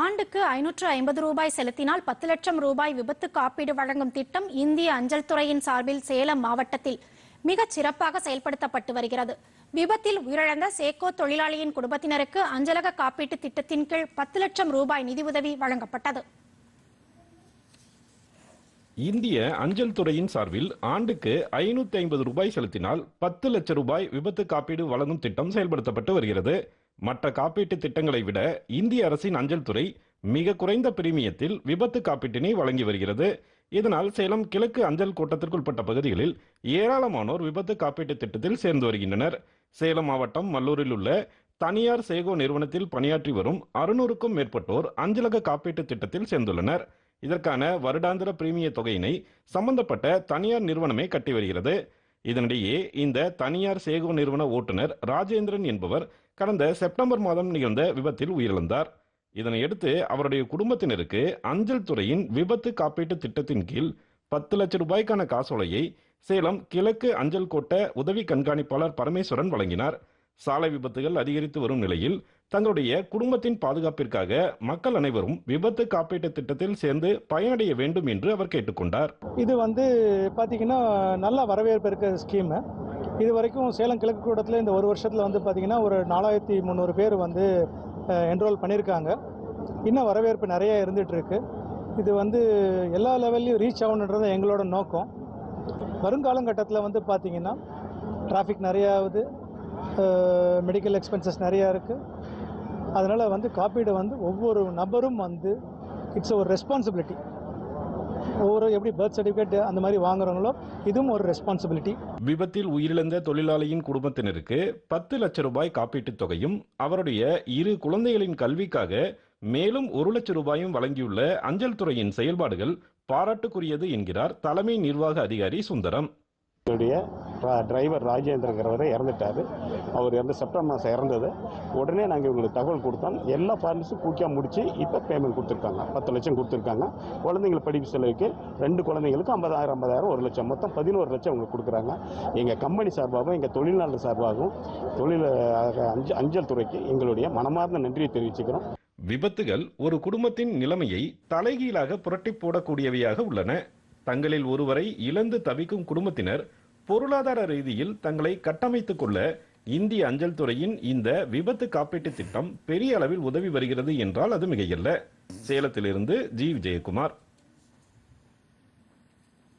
ஆண்டுக்கு ஐநூற்று ஐம்பது ரூபாய் செலுத்தினால் பத்து லட்சம் ரூபாய் விபத்து காப்பீடு வழங்கும் திட்டம் இந்திய அஞ்சல் துறையின் சார்பில் சேலம் மாவட்டத்தில் மிகச் சிறப்பாக செயல்படுத்தப்பட்டு வருகிறது. விபத்தில் உயிரிழந்த சேக்கோ தொழிலாளியின் குடும்பத்தினருக்கு அஞ்சலக காப்பீட்டு திட்டத்தின் கீழ் பத்து லட்சம் ரூபாய் நிதியுதவி வழங்கப்பட்டது. இந்திய அஞ்சல் துறையின் சார்பில் ஆண்டுக்கு ஐநூத்தி ஐம்பது ரூபாய் செலுத்தினால் பத்து லட்சம் ரூபாய் விபத்து காப்பீடு வழங்கும் திட்டம் செயல்படுத்தப்பட்டு வருகிறது. மற்ற காப்பீட்டு திட்டங்களை விட இந்திய அரசின் அஞ்சல் துறை மிக குறைந்த பிரீமியத்தில் விபத்து காப்பீட்டினை வழங்கி வருகிறது. இதனால் சேலம் கிழக்கு அஞ்சல் கூட்டத்திற்குட்பட்ட பகுதிகளில் ஏராளமானோர் விபத்து காப்பீட்டு திட்டத்தில் சேர்ந்து வருகின்றனர். சேலம் மாவட்டம் மல்லூரில் உள்ள தனியார் சேகோ நிறுவனத்தில் பணியாற்றி வரும் அறுநூறுக்கும் மேற்பட்டோர் அஞ்சலக காப்பீட்டு திட்டத்தில் சேர்ந்துள்ளனர். இதற்கான வருடாந்திர பிரீமிய தொகையினை சம்பந்தப்பட்ட தனியார் நிறுவனமே கட்டி வருகிறது. இதனிடையே இந்த தனியார் சேகோ நிறுவன ஓட்டுநர் ராஜேந்திரன் என்பவர் கடந்த செப்டம்பர் மாதம் நிகழ்ந்த விபத்தில் உயிரிழந்தார். இதனையடுத்து அவருடைய குடும்பத்தினருக்கு அஞ்சல் துறையின் விபத்து காப்பீட்டு திட்டத்தின் கீழ் பத்து லட்சம் ரூபாய்க்கான காசோலையை சேலம் கிழக்கு அஞ்சல் கோட்ட உதவி கண்காணிப்பாளர் பரமேஸ்வரன் வழங்கினார். சாலை விபத்துகள் அதிகரித்து வரும் நிலையில் தங்களுடைய குடும்பத்தின் பாதுகாப்பிற்காக மக்கள் அனைவரும் விபத்து காப்பீட்டு திட்டத்தில் சேர்ந்து பயனடைய வேண்டும் என்று அவர் கேட்டுக்கொண்டார் இது வந்து பார்த்தீங்கன்னா நல்ல வரவேற்பு இருக்க ஸ்கீமு. இது வரைக்கும் சேலம் கிழக்கு கூட்டத்தில் இந்த ஒரு வருஷத்தில் வந்து பார்த்தீங்கன்னா ஒரு நாலாயிரத்தி முந்நூறு பேர் வந்து என்ரோல் பண்ணியிருக்காங்க. இன்னும் வரவேற்பு நிறையா இருந்துகிட்ருக்கு. இது வந்து எல்லா லெவல்லையும் ரீச் ஆகணுன்றது எங்களோட நோக்கம். வருங்காலகட்டத்தில் வந்து பார்த்திங்கன்னா டிராஃபிக் நிறையாவது மெடிக்கல் எக்ஸ்பென்சஸ் நிறையா இருக்குது அதனால் வந்து காப்பீடு வந்து ஒவ்வொரு நபரும் வந்து இட்ஸ் ஒரு ரெஸ்பான்சிபிலிட்டி ஒரு எப்படி பர்த் சர்டிஃபிகேட் அந்த மாதிரி வாங்குறாங்களோ இதுவும் ஒரு ரெஸ்பான்சிபிலிட்டி விபத்தில் உயிரிழந்த தொழிலாளியின் குடும்பத்தினருக்கு பத்து லட்சம் ரூபாய் காப்பீட்டுத் தொகையும் அவருடைய இரு குழந்தைகளின் கல்விக்காக மேலும் ஒரு லட்சம் ரூபாயும் வழங்கியுள்ள அஞ்சல் துறையின் செயல்பாடுகள் பாராட்டுக்குரியது என்கிறார் தலைமை நிர்வாக அதிகாரி சுந்தரம். என்னுடைய டிரைவர் ராஜேந்திரங்கிறவர் இறந்துட்டாரு. அவர் இறந்து செப்டம்பர் மாதம் இறந்தது. உடனே நாங்கள் இவங்களுக்கு தகவல் கொடுத்தோம். எல்லா ஃபார்மஸும் குயிக்காக முடித்து இப்போ பேமெண்ட் கொடுத்துருக்காங்க. பத்து லட்சம் கொடுத்துருக்காங்க. குழந்தைங்களை படிப்பு செலவுக்கு ரெண்டு குழந்தைங்களுக்கு ஐம்பதாயிரம் ஐம்பதாயிரம் ஒரு லட்சம். மொத்தம் பதினோரு லட்சம் அவங்க கொடுக்குறாங்க. எங்கள் கம்பெனி சார்பாகவும் எங்கள் தொழிலாளர் சார்பாகவும் தொழில் அஞ்சல் அஞ்சல் துறைக்கு எங்களுடைய மனமார்ந்த நன்றியை தெரிவிச்சுக்கிறோம். விபத்துகள் ஒரு குடும்பத்தின் நிலைமையை தலைகீழாக புரட்டி போடக்கூடியவையாக உள்ளன. தங்களில் ஒருவரை இழந்து தவிக்கும் குடும்பத்தினர் பொருளாதார ரீதியில் தங்களை கட்டமைத்துக் கொள்ள இந்திய அஞ்சல் துறையின் இந்த விபத்து காப்பீட்டு திட்டம் பெரிய அளவில் உதவி வருகிறது என்றால் அது மிகையல்ல. சேலத்திலிருந்து ஜி. விஜயகுமார்.